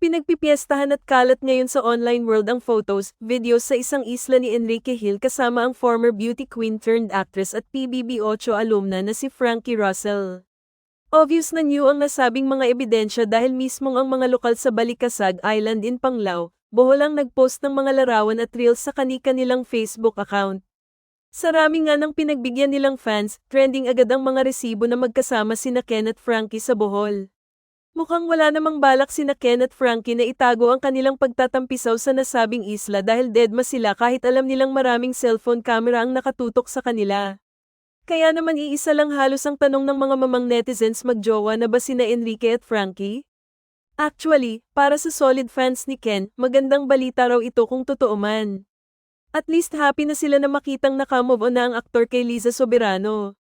Pinagpipiestahan at kalat ngayon sa online world ang photos, videos sa isang isla ni Enrique Hill kasama ang former beauty queen turned actress at PBB8 alumna na si Frankie Russell. Obvious na new ang nasabing mga ebidensya dahil mismong ang mga lokal sa Balikasag Island in Panglao, Bohol ang nagpost ng mga larawan at reels sa kani-kanilang Facebook account. Sarami nga ng pinagbigyan nilang fans, trending agad ang mga resibo na magkasama sina Ken at Frankie sa Bohol. Mukhang wala namang balak sina Ken at Frankie na itago ang kanilang pagtatampisaw sa nasabing isla dahil deadma sila kahit alam nilang maraming cellphone camera ang nakatutok sa kanila. Kaya naman iisa lang halos ang tanong ng mga mamang netizens magjowa na ba sina Enrique at Frankie? Actually, para sa solid fans ni Ken, magandang balita raw ito kung totoo man. At least happy na sila na makitang nakamove on na ang aktor kay Liza Soberano.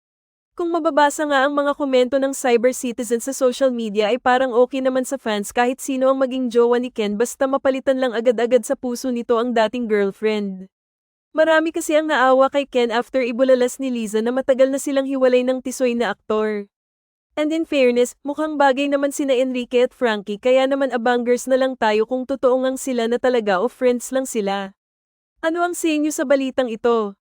Kung mababasa nga ang mga komento ng cyber citizens sa social media ay parang okay naman sa fans kahit sino ang maging jowa ni Ken basta mapalitan lang agad-agad sa puso nito ang dating girlfriend. Marami kasi ang naawa kay Ken after ibulalas ni Liza na matagal na silang hiwalay ng tisoy na aktor. And in fairness, mukhang bagay naman sina Enrique at Frankie kaya naman abangers na lang tayo kung totoo ngang sila na talaga o friends lang sila. Ano ang sa inyo sa balitang ito?